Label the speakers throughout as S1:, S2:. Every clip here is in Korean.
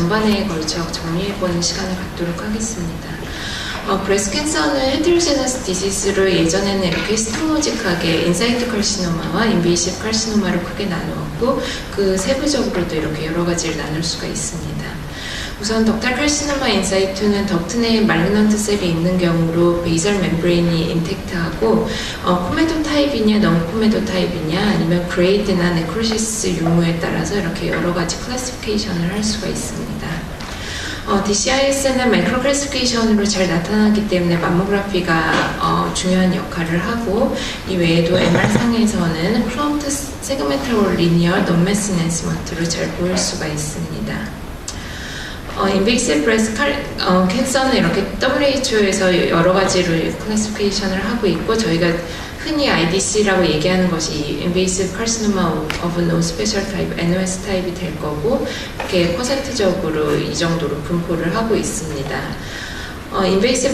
S1: 전반에 걸쳐 정리해보는 시간을 갖도록 하겠습니다. 어, 브레스 캔서는 헤테로제너스 디지스로 예전에는 이렇게 히스토로직하게 인사이트 칼시노마와 인베이시브 칼시노마로 크게 나누었고 그 세부적으로도 이렇게 여러 가지를 나눌 수가 있습니다. 우선 덕탈 칼시노마 인사이트는 덕트 내에 말그넌트 셀이 있는 경우로 베이설 멤브레인이 인텍트하고 어, 코메도 타입이냐 넌 코메도 타입이냐 아니면 그레이드나 네크로시스 유무에 따라서 이렇게 여러 가지 클래시피케이션을 할 수가 있습니다. 어, DCIS는 마이크로 클래시피케이션으로 잘 나타나기 때문에 맘모그라피가 어, 중요한 역할을 하고 이 외에도 MR상에서는 클럼트 세그멘탈 리니어 넌메스 낸스먼트로 잘 보일 수가 있습니다. 어, 인베이시브 브레스 칼, 어, 캔서는 이렇게 WHO에서 여러 가지로 클래시피케이션을 하고 있고 저희가 흔히 IDC라고 얘기하는 것이 Invasive Carcinoma No Special Type, NOS 타입이 될 거고 이렇게 퍼센트적으로 이 정도로 분포를 하고 있습니다. 어,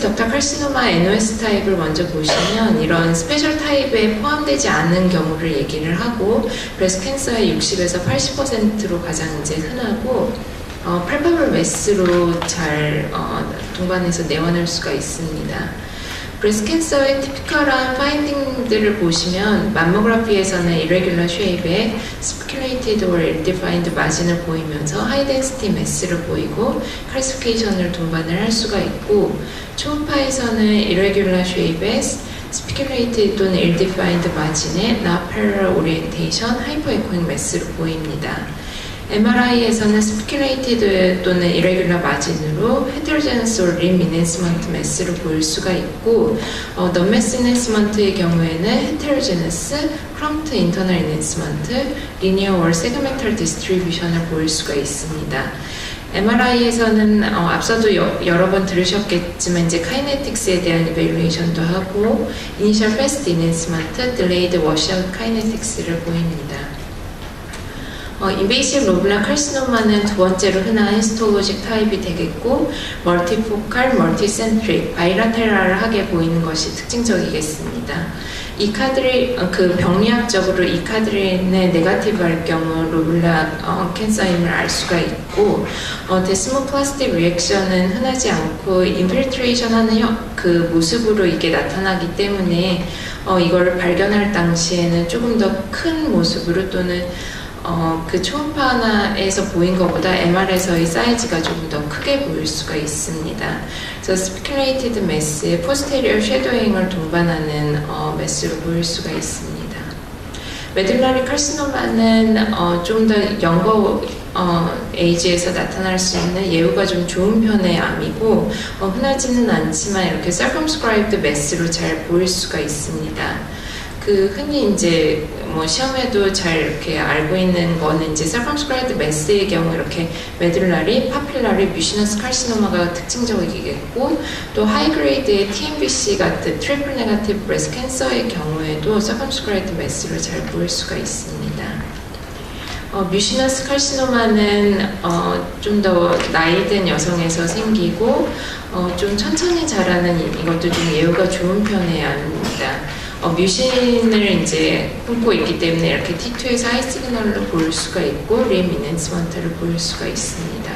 S1: 덕타 칼시노마 NOS 타입을 먼저 보시면 이런 스페셜 타입에 포함되지 않은 경우를 얘기를 하고 브레스 캔서의 60에서 80%로 가장 이제 흔하고 어, 팔파블 메스로 잘 어, 동반해서 내원할 수가 있습니다. 브레스 캔서의 티피컬한 파인딩들을 보시면 맘모그라피에서는 irregular shape에 spiculated or ill-defined 마진을 보이면서 density mass를 보이고 calcification을 동반을 할 수가 있고 초음파에서는 irregular shape에 spiculated 또는 ill-defined 마진에 parallel orientation, hypoechoing mass를 보입니다. MRI에서는 스피큘레이티드 또는 irregular 마진으로 or limb enhancement mass를 보일 수가 있고 어, non-mass enhancement의 경우에는 heterogeneous, clumped internal enhancement, linear or segmental distribution을 보일 수가 있습니다. MRI에서는 어, 앞서도 여, 여러 번 들으셨겠지만 이제 카이네틱스에 대한 이벨루에이션도 하고 이니셜 패스트 인핸스먼트, 딜레이드 워시아웃 카이네틱스를 보입니다. 어, 인베이시브 로블라 칼시노마는 두 번째로 흔한 히스토로직 타입이 되겠고 멀티포칼, 멀티센트릭, 바이라테랄하게 보이는 것이 특징적이겠습니다. 이 카드리 그 병리학적으로 이 카드린의 네가티브할 경우 로블라 어, 캔서임을 알 수가 있고 어, 데스모플라스틱 리액션은 흔하지 않고 인필트레이션하는 그 모습으로 이게 나타나기 때문에 어, 이걸 발견할 당시에는 조금 더 큰 모습으로 또는 어, 그 초음파에서 보인 것보다 MR에서의 사이즈가 조금 더 크게 보일 수가 있습니다. 그래서 스피큘레이티드 매스의 포스테리얼 쉐도잉을 동반하는 어, 매스로 보일 수가 있습니다. 메들라리 칼시노마는 어, 좀더 영거 어, 에이지에서 나타날 수 있는 예후가 좀 좋은 편의 암이고 어, 흔하지는 않지만 이렇게 circumscribed 매스로 잘 보일 수가 있습니다. 그 흔히 이제 뭐 시험에도 잘 이렇게 알고 있는 거는 이제 circumscribed mass의 경우 이렇게 메들라리, 파필라리, 뮤시너스 칼시노마가 특징적이겠고 또 하이그레이드의 TMBC 같은 트리플 네가티브 브레스 캔서의 경우에도 circumscribed mass를 잘 보일 수가 있습니다. 어, 뮤시너스 칼시노마는 어, 좀 더 나이든 여성에서 생기고 어, 좀 천천히 자라는 이것도 좀 예후가 좋은 편의 암입니다. 어, 뮤신을 이제 품고 있기 때문에 이렇게 T2에서 하이 시그널로 볼 수가 있고 림 이넨스먼트를 볼 수가 있습니다.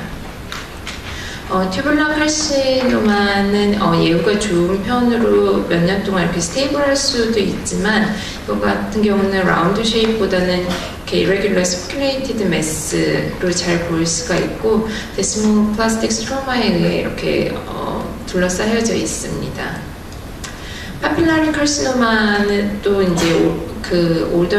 S1: 어, 튜블라 칼시노마는 어, 예후가 좋은 편으로 몇 년 동안 이렇게 스테이블할 수도 있지만 이거 같은 경우는 라운드 쉐입보다는 irregular speculated mass로 잘 보일 수가 있고 데스모 플라스틱 스트로마에 의해 이렇게 어, 둘러싸여져 있습니다. 파필라리 칼시노마는 또 이제 오, 그 올더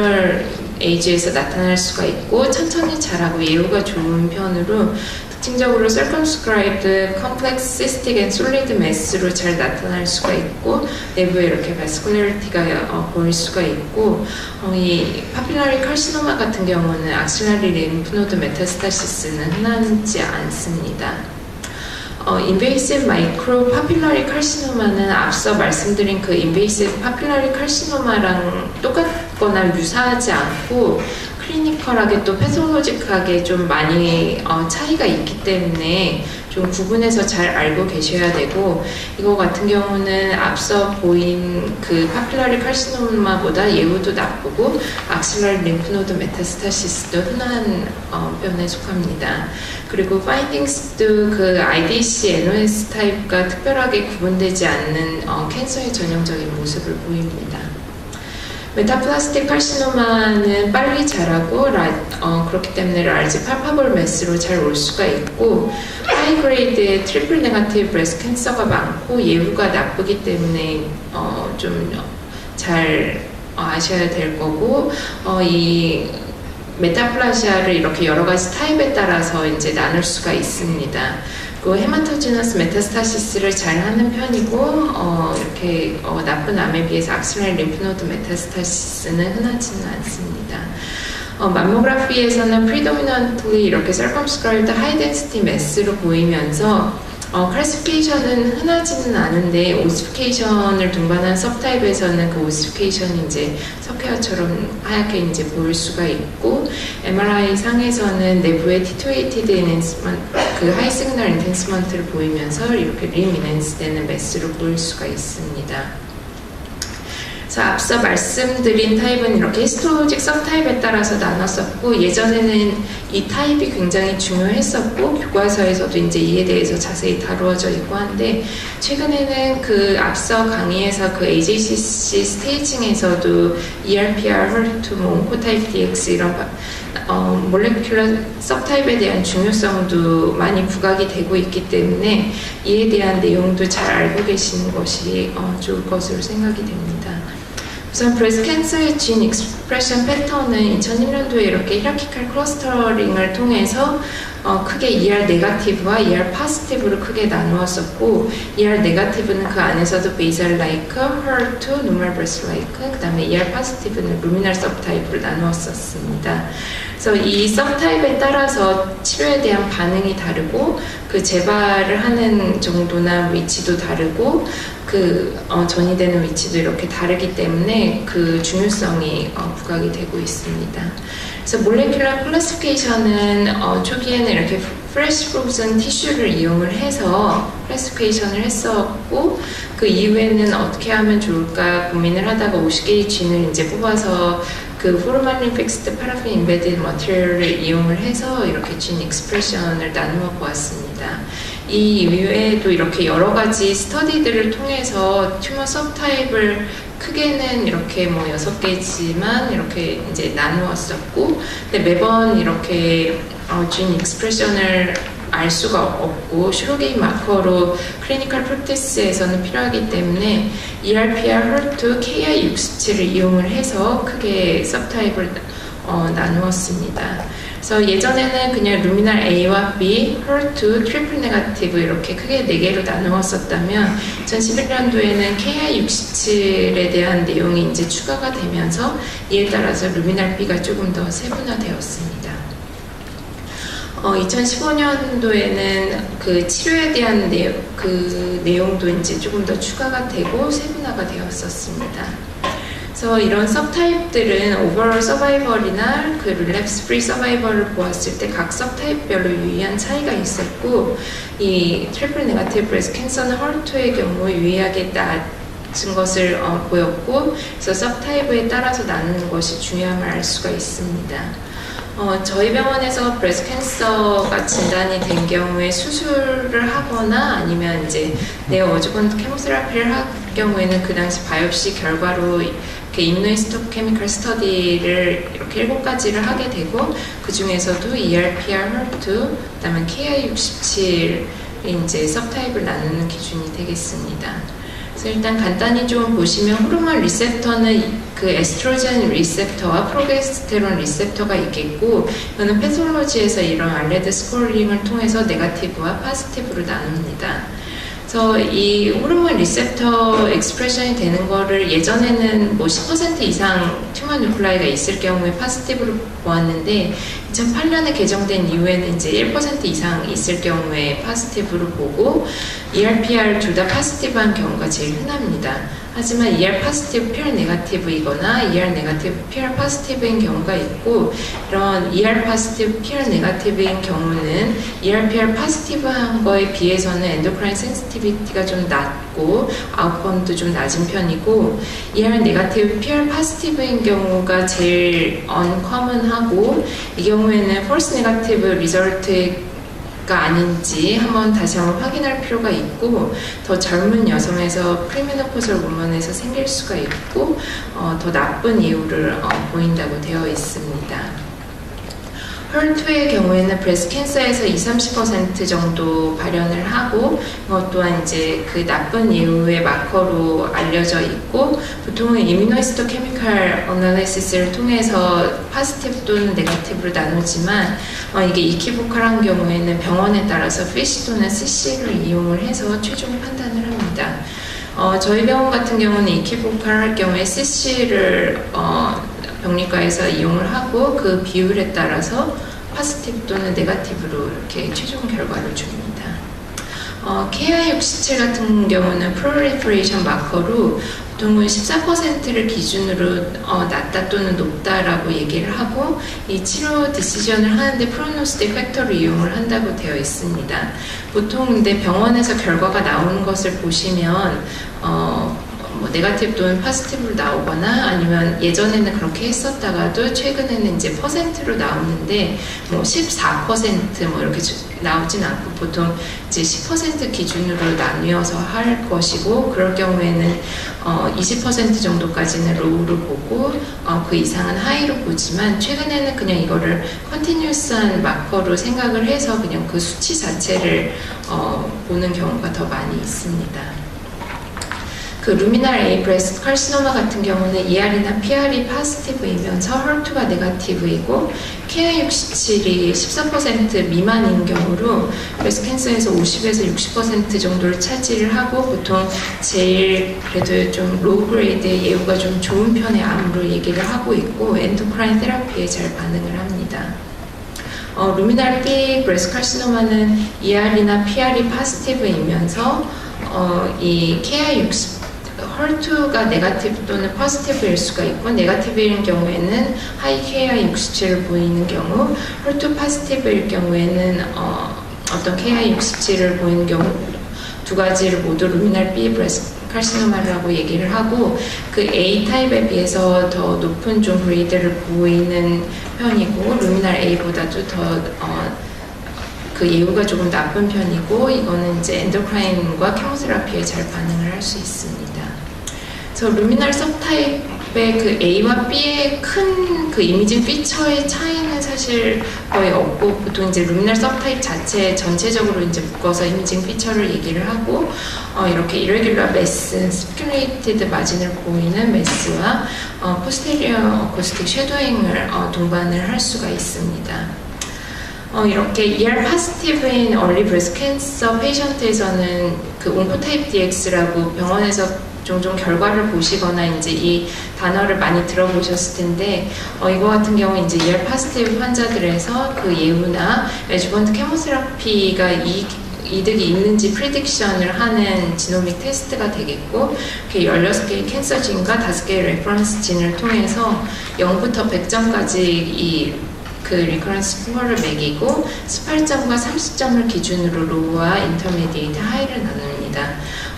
S1: 에이지에서 나타날 수가 있고 천천히 자라고 예후가 좋은 편으로 특징적으로 circumscribed complex cystic and solid mass로 잘 나타날 수가 있고 내부에 이렇게 vascularity가 어, 보일 수가 있고 어, 이 파필라리 칼시노마 같은 경우는 악실라리 림프노드 메타스타시스는 흔하지 않습니다. 어, 마이크로 파필라리 칼시노마는 앞서 말씀드린 그 인베이시브 파필라리 칼시노마랑 똑같 거나 유사하지 않고 클리니컬하게 또 패솔로직하게 좀 많이 어, 차이가 있기 때문에 좀 구분해서 잘 알고 계셔야 되고 이거 같은 경우는 앞서 보인 그 파필라리 칼시노마보다 예후도 나쁘고 악실랄 림프노드 메타스타시스도 흔한 어, 병에 속합니다. 그리고 파인딩스도 그 IDC, NOS 타입과 특별하게 구분되지 않는 어, 캔서의 전형적인 모습을 보입니다. 메타플라스틱 칼시노마는 빨리 자라고 라, 어, 그렇기 때문에 라지 팔파볼 매스로 잘 올 수가 있고 하이 그레이드의 트리플 네가티브 브레스 캔서가 많고 예후가 나쁘기 때문에 어, 좀잘 어, 아셔야 될 거고 어, 이 메타플라시아를 이렇게 여러 가지 타입에 따라서 이제 나눌 수가 있습니다. 그 헤마토지너스 메타스타시스를 잘 하는 편이고 어, 이렇게 어, 나쁜 암에 비해서 악실랄 림프노드 메타스타시스는 흔하지는 않습니다. 어, 맘모그라피에서는 프리도미넌트리 이렇게 high density mass로 보이면서 어, 클래시피케이션은 흔하지는 않은데 오시피케이션을 동반한 서타입에서는 그 오시피케이션이 이제 석회화처럼 하얗게 이제 보일 수가 있고 MRI 상에서는 내부의 티투에이티드 인핸스먼트 그 하이 시그널 인핸스먼트를 보이면서 이렇게 리미넨스 되는 매스로 보일 수가 있습니다. 그래서 앞서 말씀드린 타입은 이렇게 히스토로직 서타입에 따라서 나눴었고 예전에는 이 타입이 굉장히 중요했었고 교과서에서도 이제 이에 대해서 자세히 다루어져 있고 한데 최근에는 그 앞서 강의에서 그 AJCC 스테이징에서도 ERPR, HER2, 뭐 온코타입 DX 이런 어, 몰레큘러 서타입에 대한 중요성도 많이 부각이 되고 있기 때문에 이에 대한 내용도 잘 알고 계시는 것이 어, 좋을 것으로 생각이 됩니다. 우선 브레스 캔서의 진 익스프레션 패턴은 2001년도에 이렇게 히라키칼 클러스터링을 통해서 어, 크게 ER 네가티브와 ER 파스티브로 크게 나누었었고 ER 네가티브는 그 안에서도 베이잘 라이크, HER2, 누멀 브레스 라이크 그 다음에 ER 파스티브는 루미널 서브타입으로 나누었었습니다. 그래서 이 서브타입에 따라서 치료에 대한 반응이 다르고 그 재발을 하는 정도나 위치도 다르고 그 어, 전이되는 위치도 이렇게 다르기 때문에 그 중요성이 어, 부각이 되고 있습니다. 그래서 몰레큘러 클래스피케이션은 어, 초기에는 이렇게 프레시 프로즌 티슈를 이용을 해서 클래스피케이션을 했었고 그 이후에는 어떻게 하면 좋을까 고민을 하다가 50개의 진을 이제 뽑아서 그 포르말린 픽스드 파라핀 인베디드 머티리얼을 이용을 해서 이렇게 진 익스프레션을 나누어 보았습니다. 이 이외에도 이렇게 여러 가지 스터디들을 통해서 튜머 서타입을 크게는 이렇게 뭐 여섯 개지만 이렇게 이제 나누었었고 근데 매번 이렇게 어, 진 익스프레션을 알 수가 없고 슈로게인 마커로 클리니컬 프로테스에서는 필요하기 때문에 ERPR, HER2, KI67을 이용을 해서 크게 서타입을 어, 나누었습니다. 그래서 예전에는 그냥 루미날 A와 B, HER2, 트리플 네가티브 이렇게 크게 4개로 나누었었다면 2011년도에는 KI67에 대한 내용이 이제 추가가 되면서 이에 따라서 루미날 B가 조금 더 세분화되었습니다. 어, 2015년도에는 그 치료에 대한 내용, 그 내용도 이제 조금 더 추가가 되고 세분화가 되었었습니다. 그래서 이런 서타입들은 오버럴 서바이벌이나 그 릴랩스 프리 서바이벌을 보았을 때 각 서타입별로 유의한 차이가 있었고 이 트리플 네가티브 브레스 캔서는 헐투의 경우 유의하게 낮은 것을 어, 보였고 그래서 서타입에 따라서 나누는 것이 중요함을 알 수가 있습니다. 어, 저희 병원에서 브레스 캔서가 진단이 된 경우에 수술을 하거나 아니면 이제 내 어주건 케모세라피를 할 경우에는 그 당시 바이옵시 결과로 이렇게 임노이스토 케미컬 스터디를 이렇게 일곱 가지를 하게 되고 그 중에서도 ERPR, HER2, 그다음에 KI67 이제 서타입을 나누는 기준이 되겠습니다. 그래서 일단 간단히 좀 보시면 호르몬 리셉터는 그 에스트로겐 리셉터와 프로게스테론 리셉터가 있겠고 이거는 패솔로지에서 이런 알레드 스코링을 통해서 네가티브와 파스티브로 나눕니다. 그래서 이 호르몬 리셉터 익스프레션이 되는 거를 예전에는 뭐 10% 이상 튜머 뉴클라이가 있을 경우에 파스티브로 보았는데 2008년에 개정된 이후에는 이제 1% 이상 있을 경우에 파스티브로 보고 ERPR 둘 다 파스티브한 경우가 제일 흔합니다. 하지만 ER 파스티브 PR 네가티브이거나 ER 네가티브 PR 파스티브인 경우가 있고 이런 ER 파스티브 PR 네가티브인 경우는 ER PR 파스티브한 거에 비해서는 엔도크라인 센시티비티가 좀 낮고 아웃컴도 좀 낮은 편이고 ER 네가티브 PR 파스티브인 경우가 제일 언커먼하고 이 경우에는 폴스 네가티브 리절트 가 아닌지 한번 다시 한번 확인할 필요가 있고 더 젊은 여성에서 프리메노포설 우먼에서 생길 수가 있고 어, 더 나쁜 이유를 어, 보인다고 되어 있습니다. 헐투의 경우에는 브레스 캔서에서 20, 30% 정도 발현을 하고 이것 또한 이제 그 나쁜 이유의 마커로 알려져 있고 보통은 이미노이스토 케미칼 어널리시스를 통해서 파스티브 또는 네가티브로 나누지만 어, 이게 이키보칼한 경우에는 병원에 따라서 피시 또는 CC를 이용을 해서 최종 판단을 합니다. 어, 저희 병원 같은 경우는 이키보칼 할 경우에 CC를 어, 병리과에서 이용을 하고 그 비율에 따라서 파스티브 또는 네가티브로 이렇게 최종 결과를 줍니다. 어, KI67 같은 경우는 프로리프레이션 마커로 보통은 14%를 기준으로 어, 낮다 또는 높다라고 얘기를 하고 이 치료 디시전을 하는데 프로노스틱 팩터를 이용을 한다고 되어 있습니다. 보통 근데 병원에서 결과가 나오는 것을 보시면 어, 뭐 네가티브 또는 파스티브로 나오거나 아니면 예전에는 그렇게 했었다가도 최근에는 이제 퍼센트로 나오는데 뭐 14%뭐 이렇게 나오진 않고 보통 이제 10% 기준으로 나뉘어서 할 것이고 그럴 경우에는 어 20% 정도까지는 로우로 보고 어 그 이상은 하이로 보지만 최근에는 그냥 이거를 컨티뉴스한 마커로 생각을 해서 그냥 그 수치 자체를 어 보는 경우가 더 많이 있습니다. 그 루미날 A 브레스트 칼시노마 같은 경우는 ER이나 PR이 파스티브이면서 헐투가 네가티브이고 KI67이 14% 미만인 경우로 브레스트 캔서에서 50에서 60% 정도를 차지를 하고 보통 제일 그래도 좀 로우 그레이드 예후가 좀 좋은 편의 암으로 얘기를 하고 있고 엔도크라인 테라피에 잘 반응을 합니다. 어, 루미날 B 브레스트 칼시노마는 ER이나 PR이 파스티브이면서 어, 이 KI60 헐투가 네가티브 또는 포지티브일 수가 있고 네가티브인 경우에는 하이 KI 67을 보이는 경우 헐투 포지티브일 경우에는 어, 어떤 KI 67을 보이는 경우 두 가지를 모두 루미날 B 브레스 칼시노마라고 얘기를 하고 그 A 타입에 비해서 더 높은 좀 브리드를 보이는 편이고 루미날 A보다도 더 어, 그 예후가 조금 나쁜 편이고 이거는 이제 엔도크라인과 케모테라피에 잘 반응을 할 수 있습니다. 그래서 루미널 서타입의 그 A와 B의 큰 그 이미징 피처의 차이는 사실 거의 없고 보통 이제 루미널 서타입 자체 전체적으로 이제 묶어서 이미징 피처를 얘기를 하고 어, 이렇게 이레귤러 메스, 스피큘레이티드 마진을 보이는 메스와 어, 포스테리어 어코스틱 쉐도잉을 어, 동반을 할 수가 있습니다. 어, 이렇게 ER 파스티브인 얼리 브레스 캔서 페이션트에서는 그 옹코타입 DX라고 병원에서 종종 결과를 보시거나 이제 이 단어를 많이 들어보셨을 텐데 어, 이거 같은 경우 이제 ER 파스티브 환자들에서 그 예후나 에주번트 케모세라피가 이 이득이 있는지 프리딕션을 하는 지노믹 테스트가 되겠고 이렇게 16개의 캔서 진과 5개의 레퍼런스 진을 통해서 0부터 100점까지 이 그 리커런스 스코어를 매기고 18점과 30점을 기준으로 로우와 인터미디에이트 하이를 나눕니다.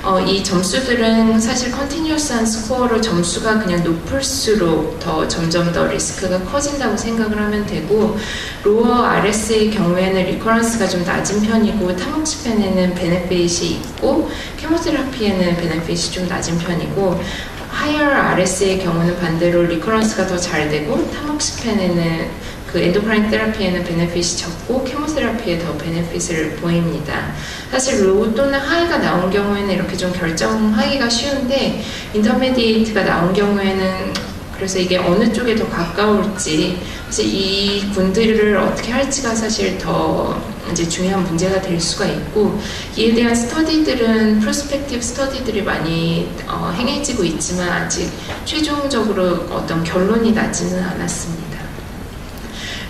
S1: 어, 이 점수들은 사실 컨티뉴어스한 스코어로 점수가 그냥 높을수록 더 점점 더 리스크가 커진다고 생각을 하면 되고 로어 RS의 경우에는 리커런스가 좀 낮은 편이고 타목치펜에는 베네핏이 있고 케모테라피에는 베네핏이 좀 낮은 편이고 하이어 RS의 경우는 반대로 리커런스가 더 잘 되고 타목시펜에는 그 엔도크라인 테라피에는 베네핏이 적고 케모테라피에 더 베네핏을 보입니다. 사실 로우 또는 하이가 나온 경우에는 이렇게 좀 결정하기가 쉬운데 인터메디에이트가 나온 경우에는 그래서 이게 어느 쪽에 더 가까울지 사실 이 군들을 어떻게 할지가 사실 더 이제 중요한 문제가 될 수가 있고 이에 대한 스터디들은 프로스펙티브 스터디들이 많이 어, 행해지고 있지만 아직 최종적으로 어떤 결론이 나지는 않았습니다.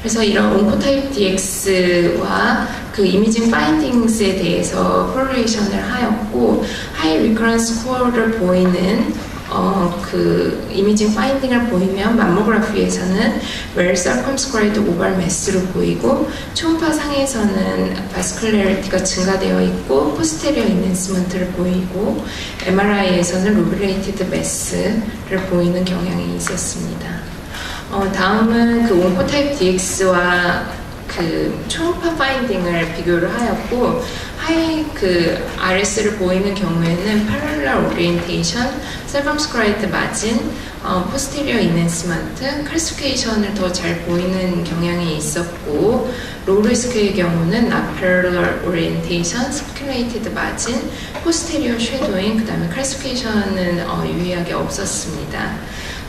S1: 그래서 이런 온코타입 DX와 그 이미징 파인딩스에 대해서 코레이션을 하였고 하이 리커런스 스코어를 보이는 어, 그 이미징 파인딩을 보이면 맘모그래피에서는 웰 서컴스크라이드 오발 매스로 보이고 초음파 상에서는 바스클레리티가 증가되어 있고 포스테리어 인핸스먼트를 보이고 MRI에서는 로빌레이티드 매스를 보이는 경향이 있었습니다. 어, 다음은 그 온코타입 DX와 그 초음파 파인딩을 비교를 하였고 하이 그 RS를 보이는 경우에는 circumscribed margin, 어, posterior enhancement, classification을 더 잘 보이는 경향이 있었고 로우 리스크의 경우는 parallel orientation, circulated margin, posterior shadowing, 그 다음에 classification은 어, 유의하게 없었습니다.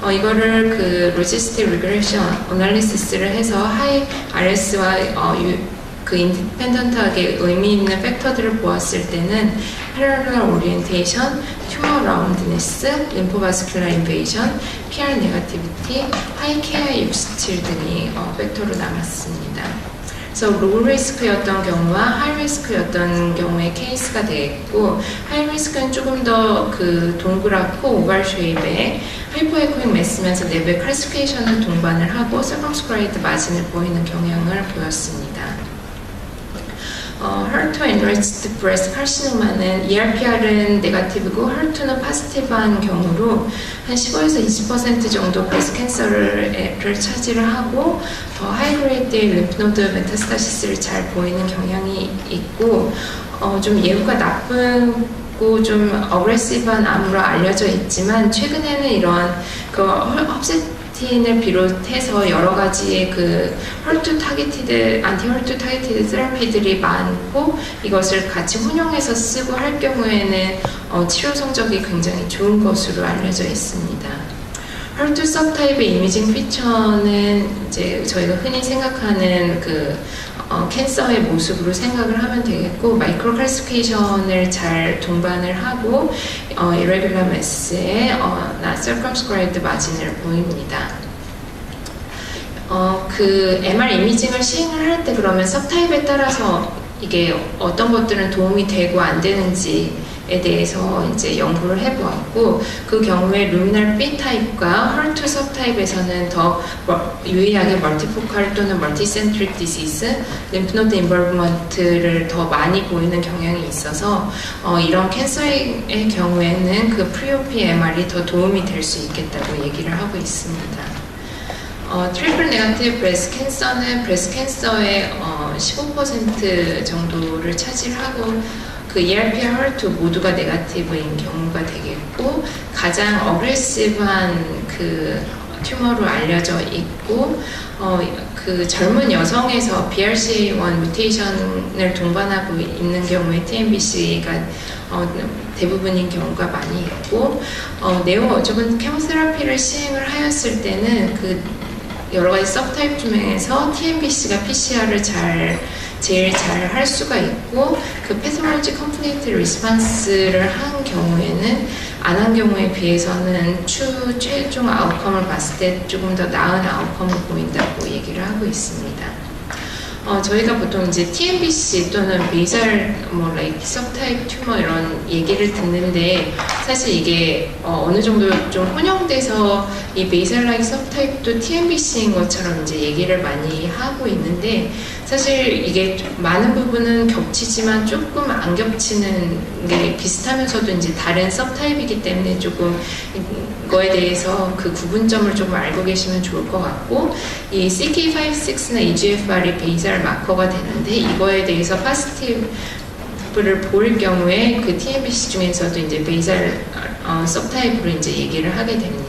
S1: 어, 이거를 그 로지스틱 리그레션 어널리시스를 해서 하이 RS와 어, 유, 그 인디펜던트하게 의미 있는 팩터들을 보았을 때는 parallel orientation, tumor roundness, lymphovascular invasion, PR negativity, high KI67 등이 어, 팩터로 남았습니다. 그래서 로우 리스크였던 경우와 하이 리스크였던 경우의 케이스가 되겠고 하이 리스크는 조금 더 그 동그랗고 오발 쉐입의 하이퍼에코잉 매스면서 내부의 클래시피케이션을 동반을 하고 서컴스크라이드 마진을 보이는 경향을 보였습니다. 어, HER2 enriched breast carcinoma는 ERPR은 네가티브고 HER2는 파스티브한 경우로 한 15에서 20% 정도 브레스트 캔서를 차지를 하고 더 하이그레이드의 림프노드 메타스타시스를 잘 보이는 경향이 있고 어, 좀 예후가 나쁜 좀 어그레시브한 암으로 알려져 있지만 최근에는 이러한 그 헙세 틴을 비롯해서 여러 가지의 그 헐투 타겟티드 안티 헐투 타겟티드 세라피들이 많고 이것을 같이 혼용해서 쓰고 할 경우에는 어, 치료 성적이 굉장히 좋은 것으로 알려져 있습니다. 헐투 서타입의 이미징 피처는 이제 저희가 흔히 생각하는 그 어, 캔서의 모습으로 생각을 하면 되겠고 마이크로 클래시피케이션을 잘 동반을 하고 어, irregular mass의 어, circumscribed 마진을 보입니다. 어, 그 MR 이미징을 시행을 할 때 그러면 서타입에 따라서 이게 어떤 것들은 도움이 되고 안 되는지 에 대해서 이제 연구를 해보았고 그 경우에 루미널 B 타입과 헐투 섭 타입에서는 더 유의하게 멀티포칼 또는 멀티센트릭 디시스, 림프노드 인벌브먼트를 더 많이 보이는 경향이 있어서 어, 이런 캔서의 경우에는 그 프리오피 MR이 더 도움이 될 수 있겠다고 얘기를 하고 있습니다. 어, 트리플 네가티브 브레스 캔서는 브레스 캔서의 어, 15% 정도를 차지하고 그 ERP, HER2 모두가 네가티브인 경우가 되겠고 가장 어그레시브한 그 튜머로 알려져 있고 어, 그 젊은 여성에서 BRCA1 뮤테이션을 동반하고 있는 경우에 TNBC가 어, 대부분인 경우가 많이 있고 어, 네오 어저분 케모세라피를 시행을 하였을 때는 그 여러 가지 서브타입 중에서 TNBC가 PCR을 잘 제일 잘 할 수가 있고 그 패스멀지 컴플리트 리스판스를 한 경우에는 안 한 경우에 비해서는 추 최종 아웃컴을 봤을 때 조금 더 나은 아웃컴을 보인다고 얘기를 하고 있습니다. 어, 저희가 보통 이제 TMBC 또는 베이살 뭐 라이트 서타입 튜머 이런 얘기를 듣는데 사실 이게 어, 느 정도 좀 혼용돼서 이 베이살 라이트 서타입도 TMBC인 것처럼 이제 얘기를 많이 하고 있는데 사실 이게 많은 부분은 겹치지만 조금 안 겹치는 게 비슷하면서도 이제 다른 서타입이기 때문에 조금 이거에 대해서 그 구분점을 조금 알고 계시면 좋을 것 같고 이 CK56나 EGFR이 베이살 마커가 되는데 이거에 대해서 파스티브 를 볼 경우에 그 TMBC 중에서도 이제 베이살 어, 서타입으로 이제 얘기를 하게 됩니다.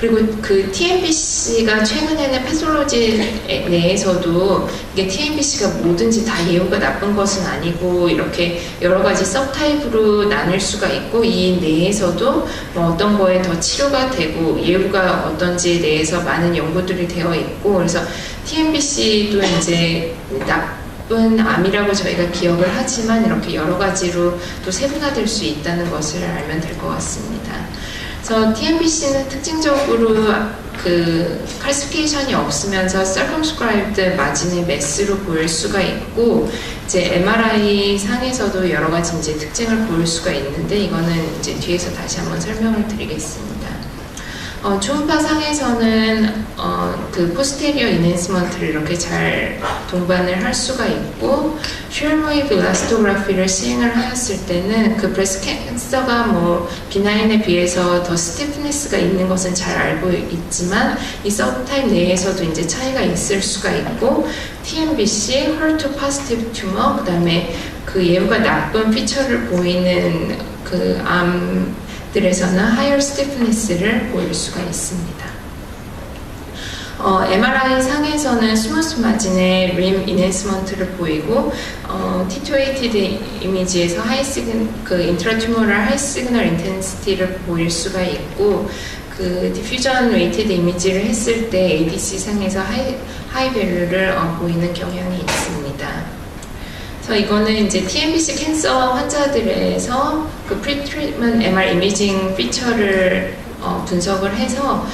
S1: 그리고 그 TMBC가 최근에는 패솔로지 내에서도 이게 TMBC가 뭐든지 다 예후가 나쁜 것은 아니고 이렇게 여러 가지 서타입으로 나눌 수가 있고 이 내에서도 뭐 어떤 거에 더 치료가 되고 예후가 어떤지에 대해서 많은 연구들이 되어 있고 그래서 TMBC도 이제 나쁜 암이라고 저희가 기억을 하지만 이렇게 여러 가지로 또 세분화될 수 있다는 것을 알면 될 것 같습니다. 그래서 TMBC는 특징적으로 그 칼스피케이션이 없으면서 circumscribed 마진의 매스로 보일 수가 있고 이제 MRI 상에서도 여러 가지 이제 특징을 보일 수가 있는데 이거는 이제 뒤에서 다시 한번 설명을 드리겠습니다. 어, 초음파 상에서는 어, 그 포스테리어 이넨스먼트를 이렇게 잘 동반을 할 수가 있고 슈얼모이브 일라스토그라피를 시행을 하였을 때는 그 브레스 캔서가 뭐 비나인에 비해서 더 스티프니스가 있는 것은 잘 알고 있지만 이 서브타입 내에서도 이제 차이가 있을 수가 있고 TMBC, HER2 positive tumor 그다음에 그 예후가 나쁜 피처를 보이는 그암 들에서는 higher stiffness를 보일 수가 있습니다. 어, MRI 상에서는 스무스 마진의 림 이넨스먼트를 보이고 어, T280 이미지에서 하이 시그 그 인트라튜머럴 하이 시그널 인텐시티를 보일 수가 있고 그 디퓨전 웨이티드 이미지를 했을 때 ADC 상에서 하이 하이 밸류를 어, 보이는 경향이 있습니다. 그래서 이거는 이제 TMBC 캔서 환자들에서 그 프리트리트먼트 MR 이미징 피처를 어, 분석을 해서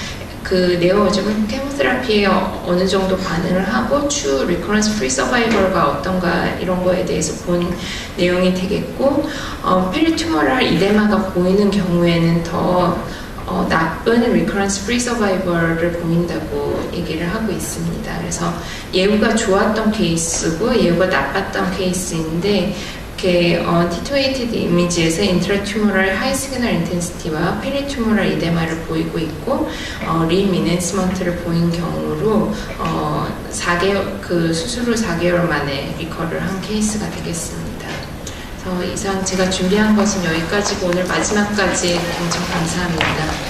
S1: 그 네오어즈먼 케모테라피에 어느 정도 반응을 하고 추 리커런스 프리 서바이벌가 어떤가 이런 거에 대해서 본 내용이 되겠고 어, 페리튜머럴 이데마가 보이는 경우에는 더 어, 나쁜 리커런스 프리 서바이벌을 보인다고 얘기를 하고 있습니다. 그래서 예후가 좋았던 케이스고 예후가 나빴던 케이스인데 이렇게 어, T280 이미지에서 인트라튜머럴 하이 시그널 인텐시티와 페리튜머럴 이데마를 보이고 있고 어, 리미넨스먼트를 보인 경우로 어, 4개월 그 수술 후 4개월 만에 리커를 한 케이스가 되겠습니다. 그래서 이상 제가 준비한 것은 여기까지고 오늘 마지막까지 경청 감사합니다.